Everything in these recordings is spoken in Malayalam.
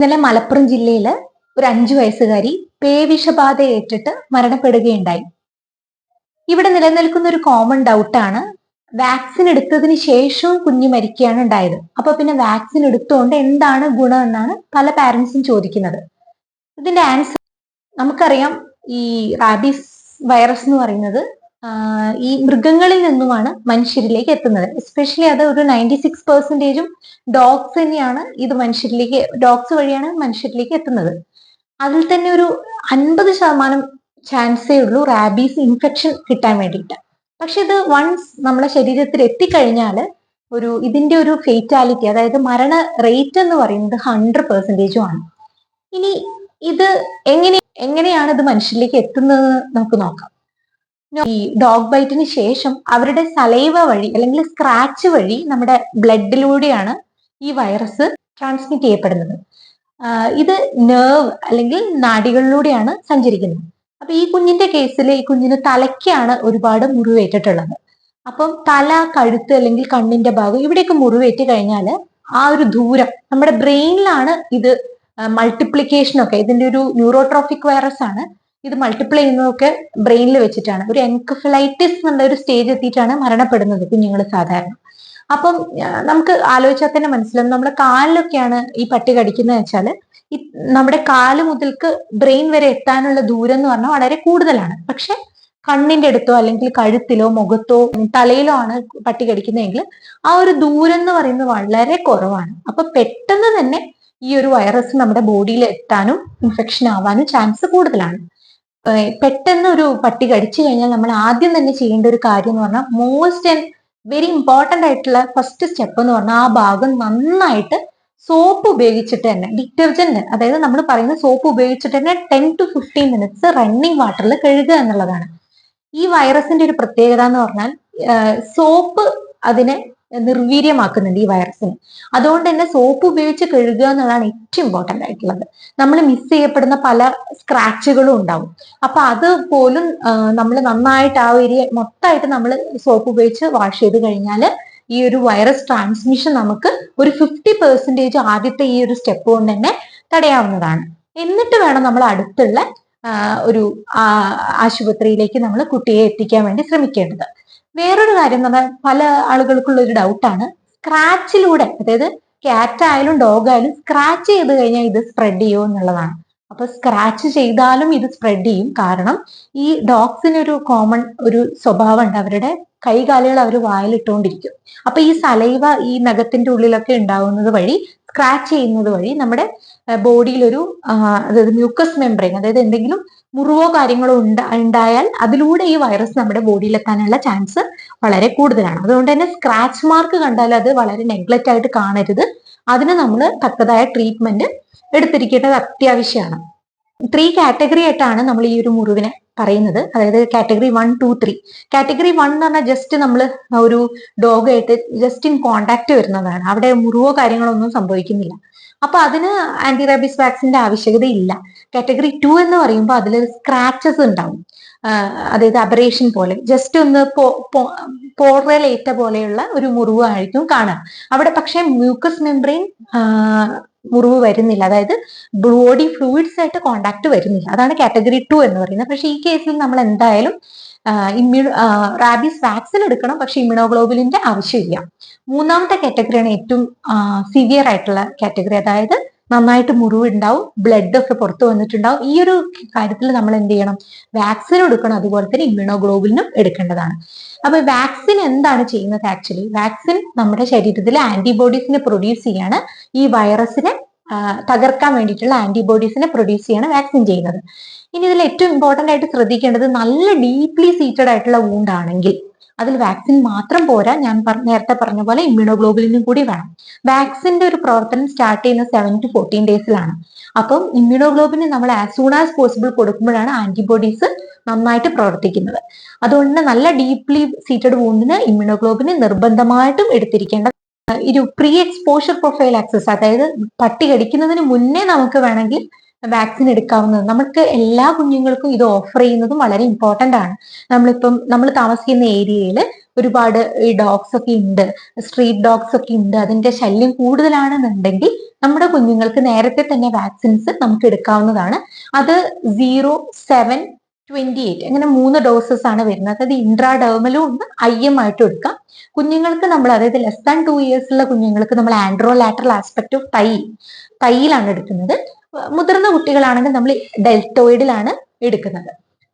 ഇന്നലെ മലപ്പുറം ജില്ലയിൽ ഒരു അഞ്ചു വയസ്സുകാരി പേവിഷബാധ ഏറ്റിട്ട് മരണപ്പെടുകയുണ്ടായി. ഇവിടെ നിലനിൽക്കുന്ന ഒരു കോമൺ ഡൗട്ടാണ് വാക്സിൻ എടുത്തതിന് ശേഷവും കുഞ്ഞു മരിക്കുകയാണ് ഉണ്ടായത്. അപ്പൊ പിന്നെ വാക്സിൻ എടുത്തുകൊണ്ട് എന്താണ് ഗുണം എന്നാണ് പല പാരന്റ്സും ചോദിക്കുന്നത്. ഇതിന്റെ ആൻസർ നമുക്കറിയാം ഈ റാബീസ് വൈറസ് എന്ന് പറയുന്നത് ഈ മൃഗങ്ങളിൽ നിന്നുമാണ് മനുഷ്യരിലേക്ക് എത്തുന്നത്. എസ്പെഷ്യലി അത് ഒരു നയന്റി സിക്സ് പെർസെന്റേജും ഡോഗ്സ് തന്നെയാണ് ഇത് മനുഷ്യരിലേക്ക് ഡോഗ്സ് വഴിയാണ് മനുഷ്യരിലേക്ക് എത്തുന്നത്. അതിൽ തന്നെ ഒരു അൻപത് ശതമാനം ചാൻസേ ഉള്ളൂ റാബീസ് ഇൻഫെക്ഷൻ കിട്ടാൻ വേണ്ടിയിട്ട്. പക്ഷെ ഇത് വൺസ് നമ്മുടെ ശരീരത്തിൽ എത്തിക്കഴിഞ്ഞാൽ ഒരു ഇതിന്റെ ഒരു ഫേറ്റാലിറ്റി അതായത് മരണ റേറ്റ് എന്ന് പറയുന്നത് ഹൺഡ്രഡ് പെർസെന്റേജും ആണ്. ഇനി ഇത് എങ്ങനെ എങ്ങനെയാണ് ഇത് മനുഷ്യരിലേക്ക് എത്തുന്നത് നമുക്ക് നോക്കാം. ഈ ഡോഗ് ബൈറ്റിന് ശേഷം അവരുടെ സലൈവ വഴി അല്ലെങ്കിൽ സ്ക്രാച്ച് വഴി നമ്മുടെ ബ്ലഡിലൂടെയാണ് ഈ വൈറസ് ട്രാൻസ്മിറ്റ് ചെയ്യപ്പെടുന്നത്. ഇത് നേർവ് അല്ലെങ്കിൽ നാഡികളിലൂടെയാണ് സഞ്ചരിക്കുന്നത്. അപ്പൊ ഈ കുഞ്ഞിന്റെ കേസിൽ ഈ കുഞ്ഞിന് തലയ്ക്കാണ് ഒരുപാട് മുറിവേറ്റിട്ടുള്ളത്. അപ്പം തല കഴുത്ത് അല്ലെങ്കിൽ കണ്ണിന്റെ ഭാഗം ഇവിടെയൊക്കെ മുറിവേറ്റ് കഴിഞ്ഞാൽ ആ ഒരു ദൂരം നമ്മുടെ ബ്രെയിനിലാണ് ഇത് മൾട്ടിപ്ലിക്കേഷൻ ഒക്കെ ഇതിന്റെ ഒരു ന്യൂറോട്രോഫിക് വൈറസ് ആണ് ഇത് മൾട്ടിപ്ലൈ ചെയ്യുന്നതൊക്കെ ബ്രെയിനിൽ വെച്ചിട്ടാണ്. ഒരു എൻകഫലൈറ്റിസ് എന്നുള്ള ഒരു സ്റ്റേജ് എത്തിയിട്ടാണ് മരണപ്പെടുന്നത് കുഞ്ഞുങ്ങൾ സാധാരണ. അപ്പം നമുക്ക് ആലോചിച്ചാൽ തന്നെ മനസ്സിലാവും. നമ്മുടെ കാലിലൊക്കെയാണ് ഈ പട്ടി കടിക്കുന്നത് വെച്ചാൽ നമ്മുടെ കാൽ മുതൽക്ക് ബ്രെയിൻ വരെ എത്താനുള്ള ദൂരം എന്ന് പറഞ്ഞാൽ വളരെ കൂടുതലാണ്. പക്ഷെ കണ്ണിന്റെ അടുത്തോ അല്ലെങ്കിൽ കഴുത്തിലോ മുഖത്തോ തലയിലോ ആണ് പട്ടി കടിക്കുന്നതെങ്കിൽ ആ ഒരു ദൂരം എന്ന് പറയുന്നത് വളരെ കുറവാണ്. അപ്പൊ പെട്ടെന്ന് തന്നെ ഈ ഒരു വൈറസ് നമ്മുടെ ബോഡിയിൽ എത്താനും ഇൻഫെക്ഷൻ ആവാനും ചാൻസ് കൂടുതലാണ്. പെട്ടെന്ന് ഒരു പട്ടി കടിച്ചു കഴിഞ്ഞാൽ നമ്മൾ ആദ്യം തന്നെ ചെയ്യേണ്ട ഒരു കാര്യം എന്ന് പറഞ്ഞാൽ മോസ്റ്റ് ആൻഡ് വെരി ഇമ്പോർട്ടന്റ് ആയിട്ടുള്ള ഫസ്റ്റ് സ്റ്റെപ്പ് എന്ന് പറഞ്ഞാൽ ആ ഭാഗം നന്നായിട്ട് സോപ്പ് ഉപയോഗിച്ചിട്ട് തന്നെ ഡിറ്റർജന്റ് അതായത് നമ്മൾ പറയുന്ന സോപ്പ് ഉപയോഗിച്ചിട്ട് തന്നെ ten to fifteen minutes running വാട്ടറിൽ കഴുകുക എന്നുള്ളതാണ്. ഈ വൈറസിന്റെ ഒരു പ്രത്യേകത എന്ന് പറഞ്ഞാൽ സോപ്പ് അതിനെ നിർവീര്യമാക്കുന്നുണ്ട് ഈ വൈറസിന്. അതുകൊണ്ട് തന്നെ സോപ്പ് ഉപയോഗിച്ച് കഴുകുക എന്നുള്ളതാണ് ഏറ്റവും ഇമ്പോർട്ടന്റ് ആയിട്ടുള്ളത്. നമ്മൾ മിസ് ചെയ്യപ്പെടുന്ന പല സ്ക്രാച്ചുകളും ഉണ്ടാവും. അപ്പൊ അത് പോലും നമ്മൾ നന്നായിട്ട് ആ ഏരിയ മൊത്തമായിട്ട് നമ്മൾ സോപ്പ് ഉപയോഗിച്ച് വാഷ് ചെയ്ത് കഴിഞ്ഞാൽ ഈ ഒരു വൈറസ് ട്രാൻസ്മിഷൻ നമുക്ക് ഒരു ഫിഫ്റ്റി പെർസെന്റേജ് ആദ്യത്തെ ഈ ഒരു സ്റ്റെപ്പ് കൊണ്ട് തന്നെ തടയാവുന്നതാണ്. എന്നിട്ട് വേണം നമ്മൾ അടുത്തുള്ള ഒരു ആശുപത്രിയിലേക്ക് നമ്മൾ കുട്ടിയെ എത്തിക്കാൻ വേണ്ടി ശ്രമിക്കേണ്ടത്. വേറൊരു കാര്യം പറഞ്ഞാൽ പല ആളുകൾക്കുള്ള ഒരു ഡൗട്ടാണ് സ്ക്രാച്ചിലൂടെ അതായത് ക്യാറ്റ് ആയാലും ഡോഗ് ആയാലും സ്ക്രാച്ച് ചെയ്ത് കഴിഞ്ഞാൽ ഇത് സ്പ്രെഡ് ചെയ്യുമോ എന്നുള്ളതാണ്. അപ്പൊ സ്ക്രാച്ച് ചെയ്താലും ഇത് സ്പ്രെഡ് ചെയ്യും. കാരണം ഈ ഡോഗ്സിന് ഒരു കോമൺ ഒരു സ്വഭാവം ഉണ്ട് അവരുടെ കൈകാലുകൾ അവർ വായിലിട്ടുകൊണ്ടിരിക്കും അപ്പൊ ഈ സലൈവ ഈ നഖത്തിന്റെ ഉള്ളിലൊക്കെ ഉണ്ടാവുന്നത് വഴി സ്ക്രാച്ച് ചെയ്യുന്നത് വഴി നമ്മുടെ ബോഡിയിൽ ഒരു അതായത് മ്യൂക്കസ് മെംബ്രെയിൻ അതായത് എന്തെങ്കിലും മുറിവോ കാര്യങ്ങളോ ഉണ്ട ഉണ്ടായാൽ അതിലൂടെ ഈ വൈറസ് നമ്മുടെ ബോഡിയിൽ എത്താനുള്ള ചാൻസ് വളരെ കൂടുതലാണ്. അതുകൊണ്ട് തന്നെ സ്ക്രാച്ച് മാർക്ക് കണ്ടാൽ അത് വളരെ നെഗ്ലക്റ്റ് ആയിട്ട് കാണരുത്. അതിന് നമ്മൾ തക്കതായ ട്രീറ്റ്മെന്റ് എടുത്തിരിക്കേണ്ടത് അത്യാവശ്യമാണ്. ത്രീ കാറ്റഗറി ആയിട്ടാണ് നമ്മൾ ഈ ഒരു മുറിവിനെ പറയുന്നത്. അതായത് category one two three category one എന്ന് പറഞ്ഞാൽ ജസ്റ്റ് നമ്മൾ ഒരു ഡോഗായിട്ട് ജസ്റ്റ് ഇൻ കോണ്ടാക്ട് വരുന്നതാണ്. അവിടെ മുറിവോ കാര്യങ്ങളോ ഒന്നും സംഭവിക്കുന്നില്ല. അപ്പൊ അതിന് ആന്റി റാബീസ് വാക്സിന്റെ ആവശ്യകത ഇല്ല കാറ്റഗറി ടു എന്ന് പറയുമ്പോൾ അതിൽ സ്ക്രാച്ചസ് ഉണ്ടാവും. അതായത് അബറേഷൻ പോലെ. ജസ്റ്റ് ഒന്ന് പോറലേറ്റ പോലെയുള്ള ഒരു മുറിവായിരിക്കും കാണുക. അവിടെ പക്ഷേ മ്യൂക്കസ് മെംബ്രെയിൻ മുറിവ് വരുന്നില്ല. അതായത് ബോഡി ഫ്ലൂയിഡ്സ് ആയിട്ട് കോണ്ടാക്ട് വരുന്നില്ല. അതാണ് കാറ്റഗറി ടു എന്ന് പറയുന്നത്. പക്ഷെ ഈ കേസിൽ നമ്മൾ എന്തായാലും ഇമ്മ്യൂണോ റാബീസ് വാക്സിൻ എടുക്കണം. പക്ഷെ ഇമ്മ്യൂണോഗ്ലോബുലിന്റെ ആവശ്യമില്ല. മൂന്നാമത്തെ കാറ്റഗറിയാണ് ഏറ്റവും സിവിയർ ആയിട്ടുള്ള കാറ്റഗറി അതായത് നന്നായിട്ട് മുറിവുണ്ടാവും ബ്ലഡ് ഒക്കെ പുറത്തു വന്നിട്ടുണ്ടാവും. ഈ ഒരു കാര്യത്തിൽ നമ്മൾ എന്ത് ചെയ്യണം? വാക്സിൻ എടുക്കണം. അതുപോലെ തന്നെ ഇമ്മ്യൂണോഗ്ലോബുലിനും എടുക്കേണ്ടതാണ്. അപ്പൊ വാക്സിൻ എന്താണ് ചെയ്യുന്നത് ആക്ച്വലി വാക്സിൻ നമ്മുടെ ശരീരത്തിൽ ആന്റിബോഡീസിനെ പ്രൊഡ്യൂസ് ചെയ്യാണ്. ഈ വൈറസിനെ തകർക്കാൻ വേണ്ടിയിട്ടുള്ള ആന്റിബോഡീസിനെ പ്രൊഡ്യൂസ് ചെയ്യാണ് വാക്സിൻ ചെയ്യുന്നത്. ഇനി ഇതിൽ ഏറ്റവും ഇമ്പോർട്ടന്റ് ആയിട്ട് ശ്രദ്ധിക്കേണ്ടത് നല്ല ഡീപ്ലി സീറ്റഡ് ആയിട്ടുള്ള വൂണ്ട് ആണെങ്കിൽ അതിൽ വാക്സിൻ മാത്രം പോരാ. ഞാൻ നേരത്തെ പറഞ്ഞ പോലെ ഇമ്മ്യൂണോഗ്ലോബുലിനും കൂടി വേണം. വാക്സിന്റെ ഒരു പ്രവർത്തനം സ്റ്റാർട്ട് ചെയ്യുന്ന സെവൻ ടു ഫോർട്ടീൻ ഡേയ്സിലാണ് അപ്പം ഇമ്മ്യൂണോഗ്ലോബിന് നമ്മൾ ആസ് സൂൺ ആസ് പോസിബിൾ കൊടുക്കുമ്പോഴാണ് ആന്റിബോഡീസ് നന്നായിട്ട് പ്രവർത്തിക്കുന്നത്. അതുകൊണ്ട് നല്ല ഡീപ്ലി സീറ്റഡ് വൂണ്ടിന് ഇമ്മ്യൂണോഗ്ലോബിന് നിർബന്ധമായിട്ടും എടുത്തിരിക്കേണ്ട ഒരു പ്രീ എക്സ്പോഷർ പ്രൊഫൈൽ ആക്സസ് അതായത് പട്ടി കടിക്കുന്നതിന് മുന്നേ നമുക്ക് വേണമെങ്കിൽ വാക്സിൻ എടുക്കാവുന്നത്. നമുക്ക് എല്ലാ കുഞ്ഞുങ്ങൾക്കും ഇത് ഓഫർ ചെയ്യുന്നതും വളരെ ഇമ്പോർട്ടന്റ് ആണ്. നമ്മളിപ്പം നമ്മൾ താമസിക്കുന്ന ഏരിയയിൽ ഒരുപാട് ഈ ഡോഗ്സ് ഒക്കെ ഉണ്ട് സ്ട്രീറ്റ് ഡോഗ്സ് ഒക്കെ ഉണ്ട് അതിന്റെ ശല്യം കൂടുതലാണെന്നുണ്ടെങ്കിൽ നമ്മുടെ കുഞ്ഞുങ്ങൾക്ക് നേരത്തെ തന്നെ വാക്സിൻസ് നമുക്ക് എടുക്കാവുന്നതാണ്. അത് സീറോ സെവൻ ട്വന്റി എയ്റ്റ് അങ്ങനെ മൂന്ന് ഡോസസ് ആണ് വരുന്നത്. അതായത് ഇൻട്രാഡേർമലും ഒന്ന് ഐ എം ആയിട്ടും എടുക്കാം. കുഞ്ഞുങ്ങൾക്ക് നമ്മൾ അതായത് ലെസ് ദാൻ ടു ഇയേഴ്സുള്ള കുഞ്ഞുങ്ങൾക്ക് നമ്മൾ ആൻഡ്രോ ലാറ്ററൽ ആസ്പെക്ട് ഓഫ് തൈ തൈയിലാണ് എടുക്കുന്നത്. മുതിർന്ന കുട്ടികളാണെങ്കിൽ നമ്മൾ ഡെൽറ്റോയിഡിലാണ് എടുക്കുന്നത്.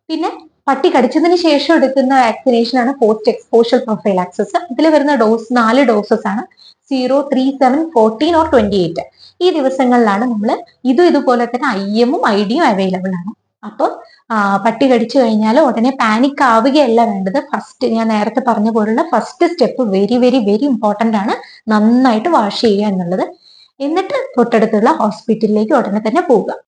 പിന്നെ പട്ടി കടിച്ചതിന് ശേഷം എടുക്കുന്ന വാക്സിനേഷൻ ആണ് പോസ്റ്റ് എക്സ്പോഷർ പ്രൊഫൈൽ ആക്സസ് ഇതിൽ വരുന്ന ഡോസ് നാല് ഡോസസ് ആണ്. Zero three seven fourteen or twenty eight ഈ ദിവസങ്ങളിലാണ് നമ്മൾ ഇതും ഇതുപോലെ തന്നെ ഐ എമ്മും ഐ ഡിയും അവൈലബിൾ ആണ്. അപ്പം പട്ടി കടിച്ചു കഴിഞ്ഞാൽ ഉടനെ പാനിക് ആവുകയല്ല വേണ്ടത്. ഫസ്റ്റ് ഞാൻ നേരത്തെ പറഞ്ഞ പോലുള്ള first step very very very important ആണ് നന്നായിട്ട് വാഷ് ചെയ്യുക എന്നുള്ളത്. എന്നിട്ട് തൊട്ടടുത്തുള്ള ഹോസ്പിറ്റലിലേക്ക് ഉടനെ തന്നെ പോവുക.